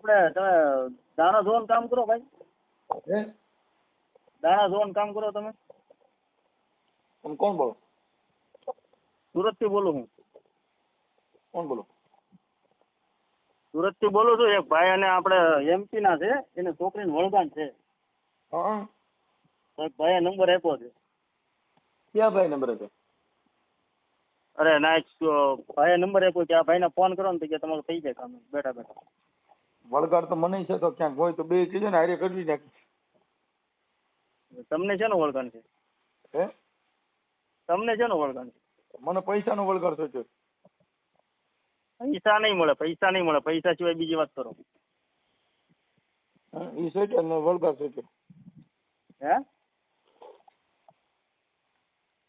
આપણે તમે દાણા ધોવાનું કામ કરો ભાઈ. દાણા ધોવાનું કામ કરો તમે. તમે કોણ બોલો? સુરતથી બોલું હું. કોણ બોલો? સુરતથી બોલું છું એક ભાઈ અને આપણે એમપી ના છે એને છોકરીને વળગાણ છે. હા. ભાઈ નંબર આપ્યો છે. ક્યાં ભાઈ નંબર આપ્યો? અરે ના ભાઈ નંબર આપ્યો કે આ ભાઈને ફોન કરો ને તો કે તમારું થઈ જાય કામ. બેઠા બેઠા. વળગાડ તો મને છે તો ક્યાંક હોય તો બે કીધે ને હારે કરવી નાખી. તમને છે ને વળગાણ છે? હે? તમને શેનો વળગાણ છે? મને પૈસાનો વળગાડ સોચ્યો પૈસા નહીં મળે પૈસા નહીં મળે પૈસા સિવાય બીજી વાત કરો. એ સોચ્યો ને વળગાડ સોચ્યો. હે?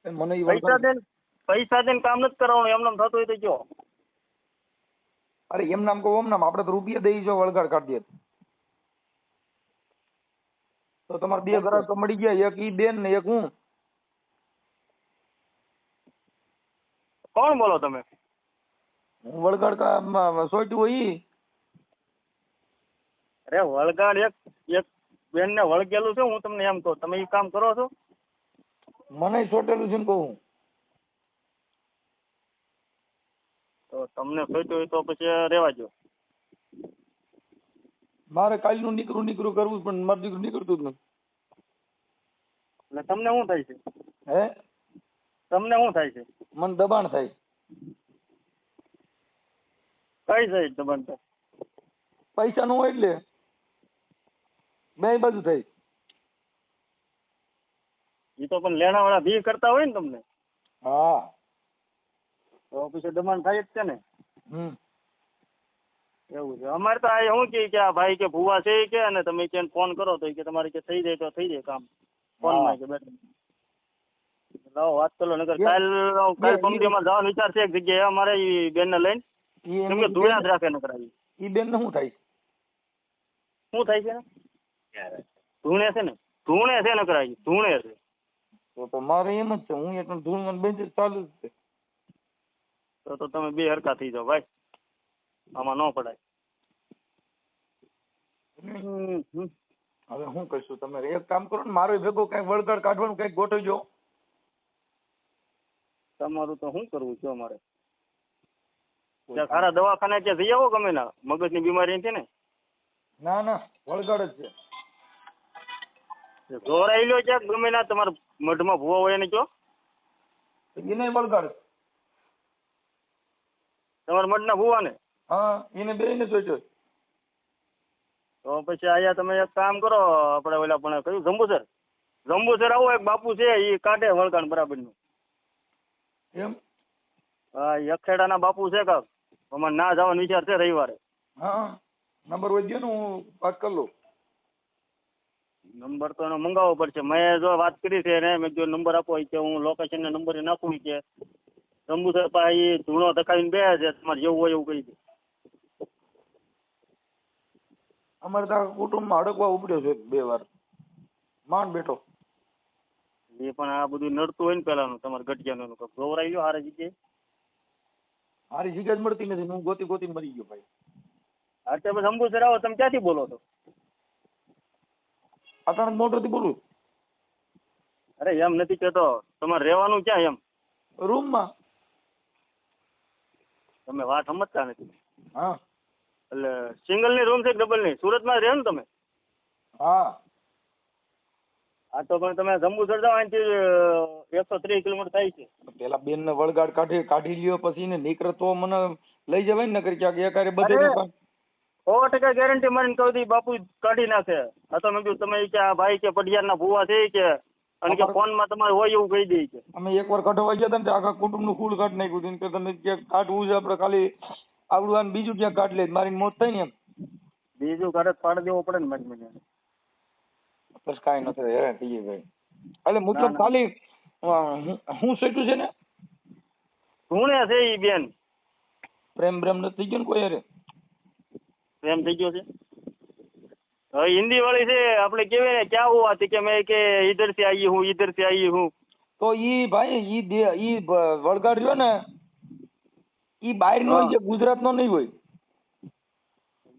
મને પૈસા વળગાડ પૈસા દઈને કામ નથી કરવાનું એમને થતું હોય તો જો અરે એમ નામ કહો ઓમ નામ. આપણે તો રૂપિયા દઈ જો વળગાડ કાઢી દે. તો તમારે બે ગ્રાહક તો મળી ગયા એક ઈ બેન ને એક હું. કોણ બોલો તમે? હું વળગાડ કા- હોય ઈ. અરે વળગાડ એક એક બેન ને વળગેલું છે હું તમને એમ કહું. તમે એ કામ કરો છો? મને સોટેલું છે ને કહું. તો તમને ફેટ હોય તો પછી રહેવા દો મારે કાલનું નીકળું નીકળું કરવું પણ મારું દીકરું નીકળતું જ નથી. એટલે તમને શું થાય છે? હે? તમને શું થાય છે? મને દબાણ થાય. કઈ સાઈડ દબાણ થાય? પૈસા નું હોય એટલે. બે બાજુ થાય. એ તો પણ લેણા વાળા ભી કરતા હોય ને તમને? હા. તો પછી દબાણ થાય જ છે ને. હમ. એવું છે. અમારે તો આ શું કે આ ભાઈ કે ભૂવા છે કે અને તમે કે ફોન કરો તો કે તમારે કે થઈ જાય તો થઈ જાય કામ. ફોનમાં કે બેઠા. લાવો વાત કરો નગર કાલ કાલ પમદીમાં જવાનો વિચાર છે એક જગ્યાએ. અમારે બેન બેનને લઈને. કેમ કે એની જ રાખે નકર આવી એ બેન ને શું થાય? શું થાય છે? ને ધૂણે છે ને. ધૂણે છે નકર આવી ધૂણે છે. તો તો મારે એમ જ છે. હું એક ધૂળ બેન ચાલુ જ છે. તો તો તમે બે હરખા થઈ જાઓ ભાઈ. આમાં ન પડાય. હવે શું કરશું? તમે એક કામ કરો ને મારો ભેગો કઈ વળગડ કાઢવાનું કંઈક ગોઠવજો. તમારું તો શું કરવું છે અમારે? સારા દવાખાને ત્યાં જઈ આવો ગમે ના. મગજની બીમારી છે ને? ના ના વળગડ જ છે. જોરાઈ લો ક્યાંક ગમે ના તમારા મઢમાં ભૂવા હોય એને કયો એને વળગાડ. તમારા મઢના ભૂવા ને હા એને બે ને સોચ્યો તો પછી આયા તમે એક કામ કરો આપણે ઓલા પણ કયું જંબુસર? જંબુસર આવો એક બાપુ છે એ કાઢે વળગાણ બરાબરનું. એમ? હા એ અખેડાના બાપુ છે કાક. અમારે ના જવાનો વિચાર છે રવિવારે. હા નંબર વધ્યો ને હું વાત કરી લઉં. નંબર તો એનો મંગાવવો પડશે. મેં જો વાત કરી છે એને મેં જો નંબર આપો કે હું લોકેશન ને નંબર નાખું કે. જંબુસર પાસે ધૂણો ધકાવીને બે છે તમારે જેવું હોય એવું કહી દે. અમારે તો કુટુંબમાં અડકવા ઉપડ્યો છે બે વાર. માંડ બેઠો. એ પણ આ બધું નડતું હોય ને પેલાનું તમારે કંઈક ગૌરાઈ ગયો હારે જગ્યાએ. હારી જગ્યા જ મળતી નથી હું ગોતી ગોતી મરી ગયો ભાઈ. અત્યારે પછી અંબુસર આવો તમે ક્યાંથી બોલો છો? મોટર મોટરથી બોલું. અરે એમ નથી કહેતો તમારે રહેવાનું ક્યાં એમ? રૂમમાં. તમે વાત સમજતા નથી. હા. એટલે સિંગલની રૂમ છે ડબલની સુરતમાં રહે ને તમે? હા. હા તો પણ તમે જંબુસર જાઓ અહીંથી એકસો ત્રીસ કિલોમીટર થાય છે. પેલા બેન ને વળગાડ કાઢી કાઢી લ્યો પછી ને નીકળે તો મને લઈ જવાય ને નકર ક્યાંક? એકારે બધે સો ટકા ગેરંટી મારીને કહું બાપુ કાઢી નાખે. આ તો મેં તમે કે આ ભાઈ કે પડિયારના ભૂવા છે કે અને કે ફોનમાં તમારે હોય એવું કહી દે છે. કે અમે એકવાર કઢવા ગયા હતા ને આખા કુટુંબનું ફૂલ કાઢી નાખ્યું. કે તમે ક્યાંક કાઢવું છે? આપણે ખાલી આવડું આને બીજું ક્યાંક કાઢી લે. મારી મોત થાય ને એમ. બીજું કાઢે પાડી દેવો પડે ને મારી મને બસ કાંઈ નથી હેરાન થઈ ભાઈ. એટલે મતલબ ખાલી હું- હું સેટું છે ને? ધૂણે છે ઈ બેન. પ્રેમ બ્રેમ નથી થઈ ગયો ને કોઈ અરે પ્રેમ થઈ ગયો છે? હિન્દી વાળી છે આપણે કેવી ને ક્યાં હુઆ હતી કે મેં કે ઈધરથી આઈ હું ઈધરથી આઈ હું. તો ઈ ભાઈ ઈ ઈ વળગાડ રહ્યો ને. ઈ બહાર નો જે ગુજરાત નો નહીં હોય.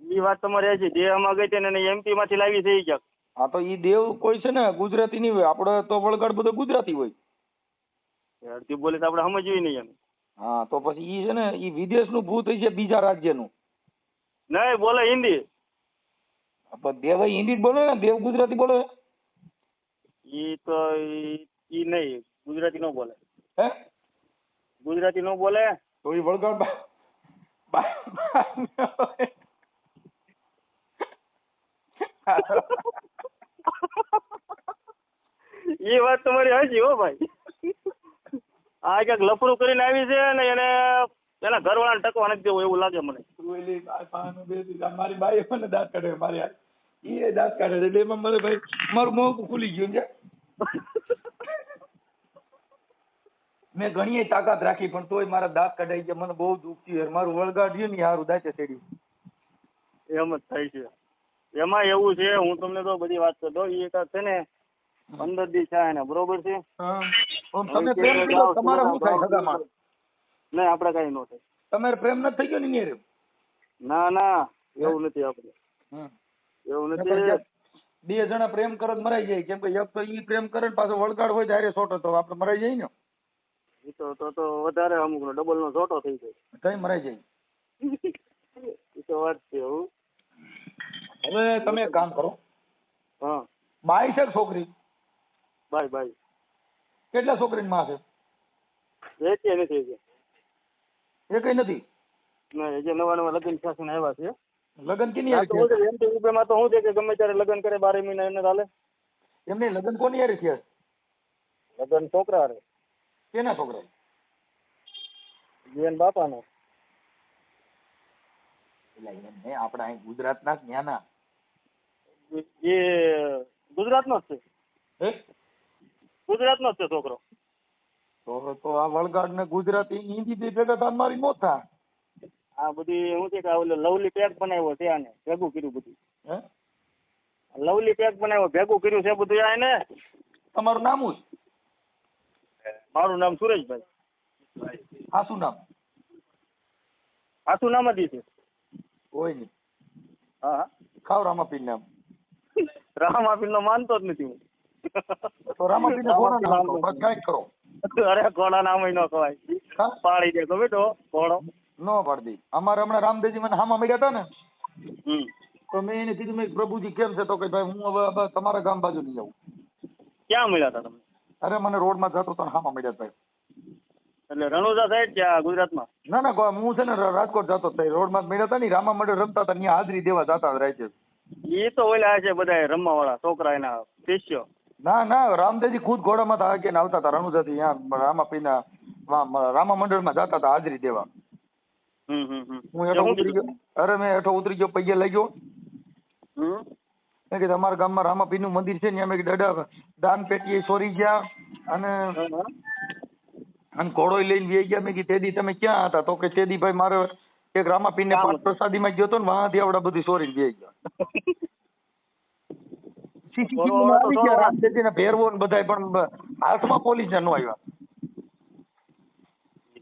ઈ વાત તમારે છે જે આમાં ગઈ તેને એમપી માંથી લાવી છે ઈ હા તો ઈ દેવ કોઈ છે ને ગુજરાતી નહીં હોય. આપડે તો વળગાડ બધો ગુજરાતી હોય. અડધી બોલે તો આપડે સમજવી નહીં એમ. હા તો પછી ઈ છે ને ઈ વિદેશનું ભૂત છે બીજા રાજ્યનું નહીં બોલે હિન્દી. પણ દેવ હિન્દી જ બોલે ને? દેવ ગુજરાતી બોલે ઈ તો ઈ નહીં ગુજરાતી નો બોલે. હે? ગુજરાતી નો બોલે? તો ઈ વળગાડ એ વાત તમારી હાજી હો ભાઈ. આ ક્યાંક લફડું કરીને આવી છે ને એને એના ઘરવાળાને ટકવા નથી દેવું એવું લાગે મને. મારી બાઈ મને દાંત કાઢે મારી એ દાંત કાઢે છે. એટલે એમાં મને ભાઈ મારું મોં ખુલી ગયું છે મેં ઘણી તાકાત રાખી પણ તોય મારા દાંત કઢાઈ ગયા. મને બહુ દુઃખ થયું મારું વળગાડ્યું ને હારું દાંતે ચડ્યું. એમ જ થાય છે. એમાં એવું છે હું તમને તો બધી વાત કરી દઉં એ કાંઈક છે ને પંદર દી થાય ને બરોબર છે? તમે પ્રેમ કરો તમારે શું થાય સગામાં નહીં આપણે કાંઈ ન થાય. તમારે પ્રેમ નથી થઈ ગયો ને ના ના એવું નથી આપણે. એવું નથી. બે જણા પ્રેમ કરે મરાઈ જાય. કેમ કે એક તો ઈ પ્રેમ કરે ને પાછો વળગાડ હોય ત્યારે છોટો તો આપણે મરાઈ જાય ને? ઈ તો તો તો વધારે અમુક નો ડબલ નો છોટો થઈ જાય. કઈ મરાઈ જાય. ઈ તો વાત છે હવે તમે એક કામ કરો. હા. બાઈ છે છોકરી? બાય બાય કેટલા છોકરીની માં છે? એકે નથી એકે એ કઈ નથી? ના જે નવા નવા લગ્ન શાસન આવ્યા છે. લગ્ન કેની આ તો હારે શું છે, માં તો શું છે કે ગમે ત્યારે લગન કરે બારે મહિના એને ચાલે એમને લગન કોની હારે થયા? લગન છોકરા રે કેના છોકરા? જીવન બાપાનો. એટલે એમને આપણા અહીં ગુજરાત ના ન્યાના. એ ગુજરાતનો જ છે. હે? ગુજરાતનો જ છે છોકરો. તો તો આ વળગાડ ને ગુજરાતી હિન્દી બે ભેગા થાય મારી મોત આ બધી શું છે કે ઓલો લવલી પેક બનાવ્યો છે આને ભેગું કર્યું બધું. હે? લવલી પેક બનાવ્યો ભેગું કર્યું છે બધું આને? તમારું નામ શું મારું નામ સુરેશભાઈ. શું નામ? આખું નામ જ છે. કોઈ નહીં હા ખાવ રામાપીર નામ. રામાપીર નો માનતો જ નથી હું. તો રામાપીર ને ઘોડા નામ કરો. અરે ઘોડા નામ ન કહેવાય. પાડી દે ગમે તો ઘોડો નો પાડી અમારે હમણાં રામદેવજી મને હામાં મળ્યા હતા ને તો મેં એને કીધું મેં પ્રભુજી કેમ છે? તો કે ભાઈ હું હવે તમારા ગામ બાજુ નહીં જાઉં ક્યાં મળ્યા હતા તમે? અરે મને રોડમાં જતો તો હામાં મળ્યા ભાઈ એટલે રણુજા સાઈડ ત્યાં ગુજરાતમાં? ના ના હું છે ને રાજકોટ જતો તો રોડમાં મળ્યા હતા ને રામા મંડળ રમતા હતા ત્યાં હાજરી દેવા જતા રહે છે. એ તો ઓલા છે બધા રમવા વાળા છોકરા એના શિષ્યો. ના ના રામદેવજી ખુદ ઘોડામાં હતા આગળ આવતા હતા રણુજાથી ત્યાં રામાપીના રામા મંડળમાં જતા હતા હાજરી દેવા. હું હેઠો ઉતરી ગયો. અરે મેં હેઠો ઉતરી ગયો પૈયે લઈ ગયો. હમ? મેં કીધું અમારા ગામમાં રામાપીરનું મંદિર છે ને મેં કીધું દાદા દાન પેટીએ સોરી ગયા અને. અને ઘોડો લઈને વી ગયા. મેં કીધું તેદી તમે ક્યાં હતા? તો કે તેદી ભાઈ મારે એક રામાપીરને ને પાંચ પ્રસાદી પ્રસાદીમાં ગયો તો ને વાંધી આવડા બધી સોરી વી ગયા. માં ભેરવો ને બધાય પણ હાથમાં પોલીસ નો આવ્યા.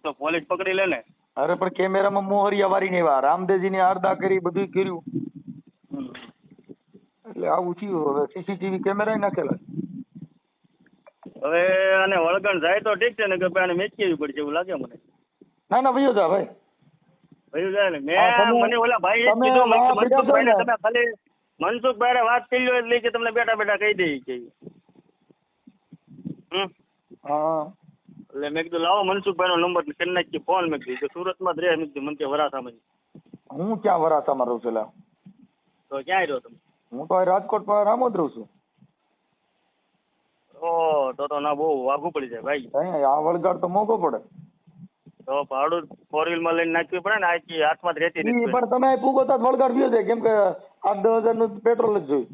તો પોલીસ પકડી લે ને. અરે પણ કેમેરામાં મોહરિયા વારીને આવ્યા રામદેવજીની આરદા કરી બધું કર્યું. એટલે આવું થયું હવે સીસીટીવી કેમેરા નાખેલા હવે આને વળગણ જાય તો ઠીક છે ને કે ભાઈ આને મેચી આવી પડશે એવું લાગે મને. ના ના ભૈયો જા ભાઈ. ભયું જાય ને. મેં મને ઓલા ભાઈ તમે કીધું. તમે ખાલી મનસુખભાઈ વાત કરી લો એટલે કે તમને બેઠા બેઠા કહી દે કે. હમ? હા. એટલે મેં કીધું લાવો મનસુખભાઈ નો નંબર કરી નાખીએ ફોન મેં કીધું. સુરતમાં જ રહે મેં કીધું મને કે વરાસામાં જ. હું ક્યાં વરાસામાં રહું છું? તો ક્યાં રહ્યો તમે? હું તો અહીં રાજકોટમાં રામોદ રહું છું. ઓ તો તો ના બહુ વાઘું પડી જાય ભાઈ. આ વળગાડ તો મોંઘો પડે. તો ભાડું ફોર વ્હીલમાં લઈને નાખવી પડે ને આખી હાથમાં જ રહેતી નથી. પણ તમે પૂગો તો વળગાડ વ્યો છે કેમ કે આઠ દસ હજારનું પેટ્રોલ જ જોયું.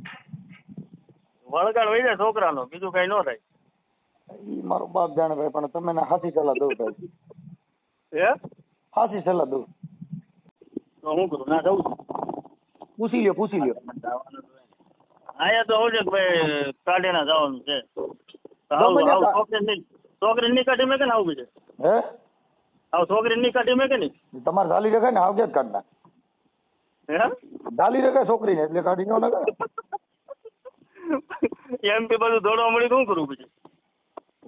વળગાડ વહી જાય છોકરાનો બીજું કઈ ન થાય. ઈ મારો બાપ જાણે ભાઈ પણ તમે ના હાથી સલાહ દઉં ભાઈ. હે? હાથી સલાહ દઉં. તો હું કરું ના છું પૂછી લ્યો પૂછી લ્યો. અહીંયા તો હું છે કે ભાઈ કાઢેના જવાનું છે. છોકરી આવું છોકરીની કાઢી મેં કે ને આવું છે હે? આવું છોકરીની કાઢી મેં કે નહીં તમારે ઝાલી રખાય ને આવજે જ કાઢ હે? ગાલી રે કઈ છોકરીને એટલે કાઢી નો એમ એમપી બધું દોડવા મળી તો શું કરું પછી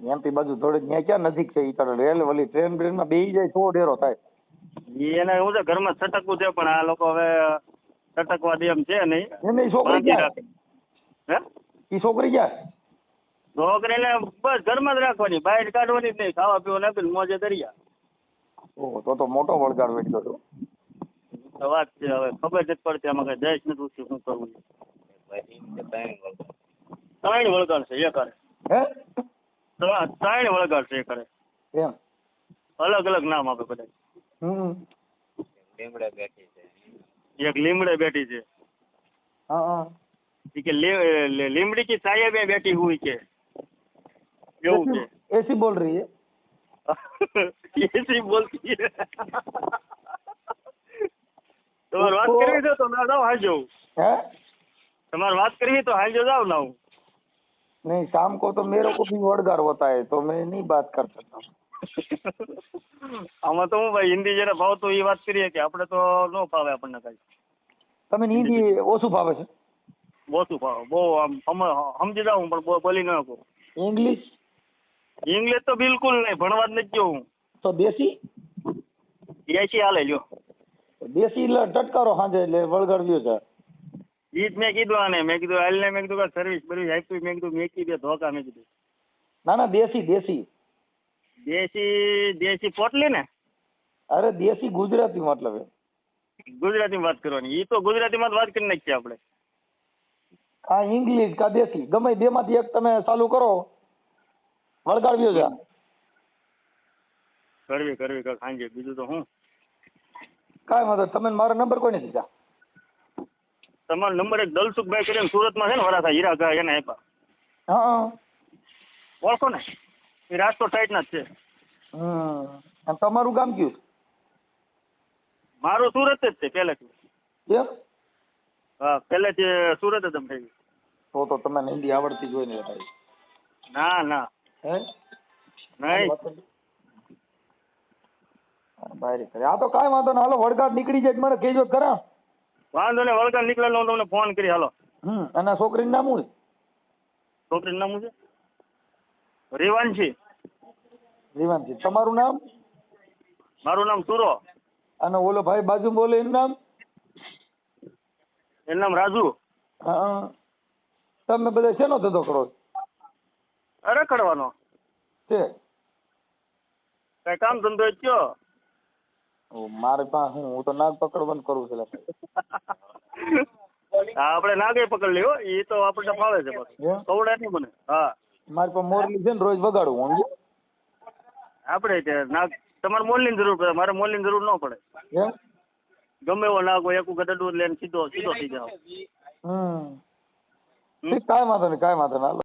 એમપી બાજુ થોડીક ત્યાં ક્યાં નજીક છે ઈ રેલ ઓલી ટ્રેન બ્રેનમાં બેસી જાય તો ડેરો થાય. એને એવું છે ઘરમાં છટકવું છે પણ આ લોકો હવે છટકવા દે એમ છે નહીં. એને છોકરી ક્યાં? હે? ઈ છોકરી ક્યાં? છોકરીને બસ ઘરમાં જ રાખવાની બહાર કાઢવાની જ નહીં ખાવા પીવા નાખીને મોજે દરિયા. ઓહો તો તો મોટો વળગાડ વેઠ્યો છો. તો વાત છે હવે ખબર નથી પડતી આમાં કઈ દેશ નથી ઉઠી શું કરવું ત્રણ વળગાડ છે એ કરે હે? ત્રણ વળગાડ છે કરે. એમ. અલગ અલગ નામ આપે બધા લીમડે બેઠી છે. એક લીમડે બેઠી છે. હા કે લીમડી કી સાયે મે બેઠી હુઈ કે. એવું છે એસી બોલ રહી હે એસી બોલતી હે તમારે વાત કરવી છે તો ના જાવ હાલ જવું હે? તમારે વાત કરવી તો હાલ જાવ ના હું. नहीं शाम को तो मेरे को भी वड़गार होता है तो मैं नहीं बात कर सकता આમાં તો હું ભાઈ હિન્દી જેને ભાવતું એ વાત કરીએ કે આપણે તો ન ફાવે આપણને કઈ તમે હિન્દી ઓછું ફાવે છે ઓછું ફાવે બહુ આમ સમ- સમજી જાઉં પણ બહુ બોલી ન શકું ઇંગ્લિશ ઇંગ્લિશ તો બિલકુલ નહીં ભણવા જ નથી ગયો હું તો દેશી એસી હાલે લ્યો દેશી એટલે ટટકારો સાંજે એટલે વળગાડ્યો છે ઈ જ મેં કીધું આને. મેં કીધું હાલ ને મેં કીધું કે સર્વિસ બર્વિસ આપી. મેં કીધું મેકી દે ધોકા મેં કીધું. ના ના દેશી દેશી. દેશી દેશી પોટલી ને? અરે દેશી ગુજરાતી મતલબ. ગુજરાતીમાં વાત કરવાની. ઈ તો ગુજરાતીમાં માં વાત કરી નાખીએ આપણે. આ ઇંગ્લિશ કા દેશી? ગમે બે માંથી એક તમે ચાલુ કરો. વળગાડ્યો છે. કરવી કરવી કાંજે બીજું તો હું? કાંઈ વાંધો તમે મારો નંબર કોઈ નથી દીધા. તમારો નંબર એક દલસુખભાઈ કરીને સુરતમાં છે ને વરાસા હીરા એને આપ્યા. હા ઓળખો ને? એ રાજકોટ સાઈડના જ છે. હમ. તમારું ગામ કયું મારું સુરત જ છે પહેલેથી. હા પહેલેથી સુરત જ થઈ તો તો તમે હિન્દી આવડતી જોઈ ને ભાઈ. ના ના. હે? નહીં. બારી કરે. આ તો કાંઈ વાંધો ના હાલો વળગાડ નીકળી જાય મને કહેજો ખરા. વાંધો ને વળગણ નીકળેલો હું તમને ફોન કરી હાલો. હમ અને છોકરીનું નામ શું છે? છોકરીનું નામ શું છે? રેવાંશી રીવાનજી. તમારું નામ? મારું નામ સુરો. અને ઓલો ભાઈ બાજુ બોલે એનું નામ? એનું નામ રાજુ. હા તમે બધા શેનો ધંધો કરો છો? અરે કરવાનો છે કઈ કામ ધંધો જ કયો? મારે પાસે હું હું તો નાગ પકડવાનું કરું છું આપણે નાગે પકડ લ્યો એ તો આપણને ફાવે છે બસ. કવડે નહીં મને હા. મારી પાસે મોરલી છે ને રોજ વગાડું સમજ્યો? આપણે નાગ તમારે મોલની જરૂર પડે મારે મોરલી જરૂર ન પડે. ગમે એવો નાગ હોય એક વખત અડવું લઈને સીધો સીધો થઈ જાવ હમ. કાંઈ વાંધો નહીં કાંઈ વાંધો નહીં